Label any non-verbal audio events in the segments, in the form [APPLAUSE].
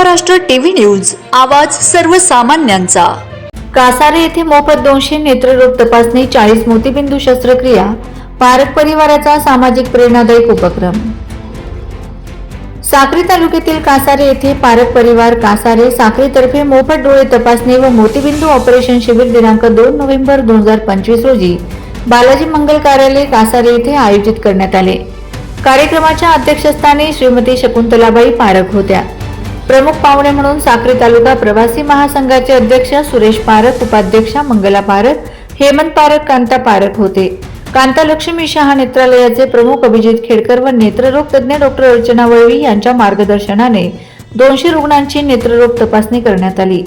Maharashtra TV news आवाज सर्वसामान्यांचा. कासारे येथे मोफत दोनशे नेत्ररोग तपासणी चाळीस मोतीबिंदू शस्त्रक्रिया पारक परिवाराचा सामाजिक प्रेरणादायक उपक्रम. साक्री तालुक्यातील कासारे येथे पारक परिवार कासारे साक्रीतर्फे मोफत डोळे तपासणी व मोतीबिंदू ऑपरेशन शिबिर दिनांक दोन नोव्हेंबर दोन हजार पंचवीस रोजी बालाजी मंगल कार्यालय कासारे येथे आयोजित करण्यात आले. कार्यक्रमाच्या अध्यक्षस्थानी श्रीमती शकुंतलाबाई पारक होत्या. प्रमुख पाहुणे म्हणून साक्री तालुका प्रवासी महासंघाचे अध्यक्ष सुरेश पारख उपाध्यक्षा मंगला पारख हेमंत पारख कांता पारख होते. कांता लक्ष्मी शहा नेत्रालयाचे प्रमुख अभिजित खेडकर व नेत्ररोग तज्ज्ञ डॉक्टर अर्चना वळवी यांच्या मार्गदर्शनाने दोनशे रुग्णांची नेत्ररोग तपासणी करण्यात आली.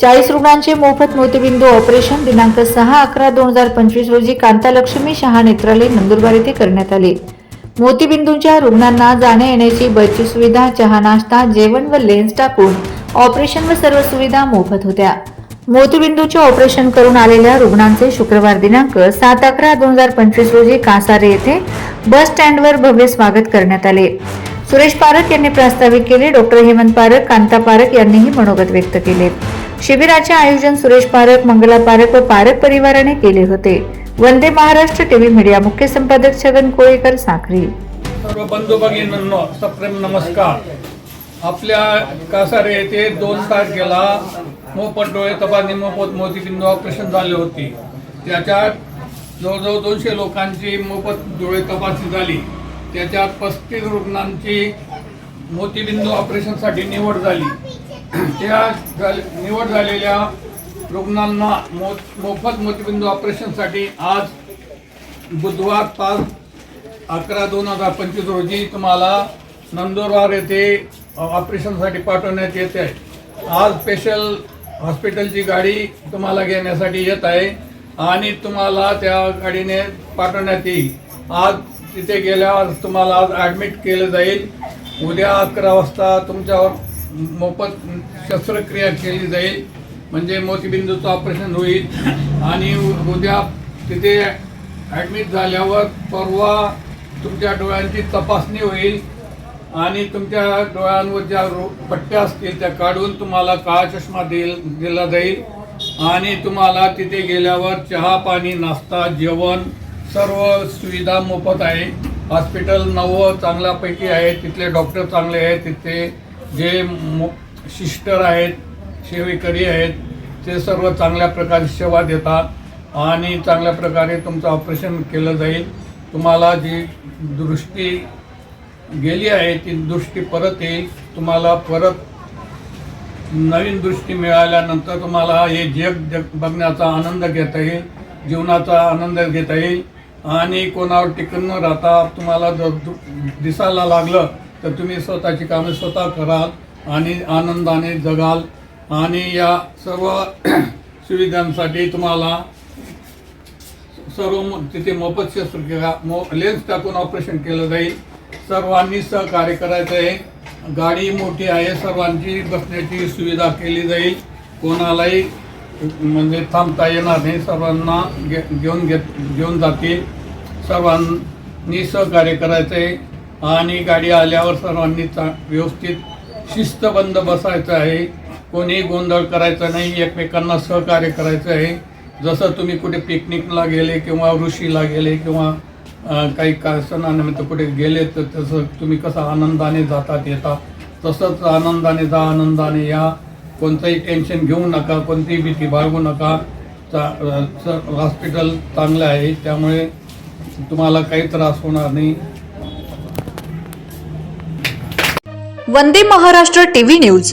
चाळीस रुग्णांचे मोफत मोतीबिंदू ऑपरेशन दिनांक सहा अकरा दोन हजार पंचवीस रोजी कांता लक्ष्मी शहा नेत्रालय नंदुरबार येथे करण्यात आले. मोतीबिंदूच्या रुग्णांना जाण्या येण्याची बसची सुविधा चहा नाश्ता जेवण व लेन्स टाकून ऑपरेशन व सर्व सुविधा मोफत होत्या. मोतीबिंदूचे ऑपरेशन करून आलेल्या रुग्णांचे शुक्रवार दिनांक सात अकरा दोन हजार पंचवीस रोजी कासारे येथे बस स्टँडवर भव्य स्वागत करण्यात आले. सुरेश पारख यांनी प्रास्ताविक केले. डॉक्टर हेमंत पारख कांता पारख यांनीही मनोगत व्यक्त केले. शिबिराचे आयोजन सुरेश पारख मंगला पारख व पारख परिवाराने केले होते. वंदे महाराष्ट्र टीव्ही मीडिया मुख्य संपादक छगन कोळेकर साखरी सर्व बंधू भगिनींनो सप्रेम नमस्कार. आपल्या कासारे येथे दोन तारखेला मोफत डोळे तपासणी मोफत मोतीबिंदू ऑपरेशन झाले होते. त्याच्यात जवळजवळ दोनशे लोकांची मोफत डोळे तपासणी झाली. त्याच्यात पस्तीस रुग्णांची मोतीबिंदू ऑपरेशनसाठी निवड झाली. त्या निवड झालेल्या रुग्णांना मो मोफत मोतीबिंदू ऑपरेशनसाठी आज बुधवार पाच अकरा दोन हजार पंचवीस रोजी तुम्हाला नंदुरबार येथे ऑपरेशनसाठी पाठवण्यात येत आहे. आज स्पेशल हॉस्पिटलची गाडी तुम्हाला घेण्यासाठी येत आहे आणि तुम्हाला त्या गाडीने पाठवण्यात येईल. आज तिथे गेल्यावर तुम्हाला आज ॲडमिट केलं जाईल. उद्या अकरा वाजता तुमच्यावर मोफत शस्त्रक्रिया केली जाईल. म्हणजे मोतीबिंदूचं ऑपरेशन होईल. आणि उद्या तिथे ॲडमिट झाल्यावर परवा तुमच्या डोळ्यांची तपासणी होईल. आणि तुमच्या डोळ्यांवर ज्या रो- पट्ट्या असतील त्या काढून तुम्हाला काळा चष्मा देईल दिला जाईल. आणि तुम्हाला तिथे गेल्यावर चहा पाणी नाश्ता जेवण सर्व सुविधा मोफत आहे. हॉस्पिटल नवं चांगल्यापैकी आहे. तिथले डॉक्टर चांगले आहेत. तिथे जे मो सिस्टर आहेत सेवेकरी आहेत ते सर्व चांगल्या प्रकारे सेवा देतात आणि चांगल्या प्रकारे तुमचं ऑपरेशन केलं जाईल. तुम्हाला जी दृष्टी गेली आहे ती दृष्टी परत येईल. तुम्हाला परत नवीन दृष्टी मिळाल्यानंतर तुम्हाला हे जग जग बघण्याचा आनंद घेता येईल जीवनाचा आनंद घेता येईल. आणि कोणावर टिकून न राहता तुम्हाला जर दु- दिसायला लागलं तर तुम्ही स्वतःची कामे स्वतः कराल आणि आनंदाने जगाल. आणि या सर्व [CLEARS THROAT] सुविधांसाठी तुम्हाला सर्व तिथे मोफत शस्त्रक्रिया मो लेन्स टाकून ऑपरेशन केलं जाईल. सर्वांनी सहकार्य करायचं आहे. गाडी मोठी आहे. सर्वांची बसण्याची सुविधा केली जाईल. कोणालाही म्हणजे थांबता येणार नाही. सर्वांना घे घेऊन घेत घेऊन जातील. सर्वांनी सहकार्य करायचं आहे. आणि गाडी आल्यावर सर्वांनी चा व्यवस्थित शिस्तबंद बसायचं आहे. कोणीही गोंधळ करायचा नाही एकमेकांना सहकार्य करायचं आहे. जसं तुम्ही कुठे पिकनिकला गेले किंवा ऋषीला गेले किंवा काही का सणानिमित्त कुठे गेले तर तसं तुम्ही कसं आनंदाने जातात येता तसंच आनंदाने जा आनंदाने या. कोणतंही टेन्शन घेऊ नका कोणतीही भीती बाळगू नका. चा हॉस्पिटल चांगलं आहे त्यामुळे तुम्हाला काही त्रास होणार नाही. वंदे महाराष्ट्र टीव्ही न्यूज.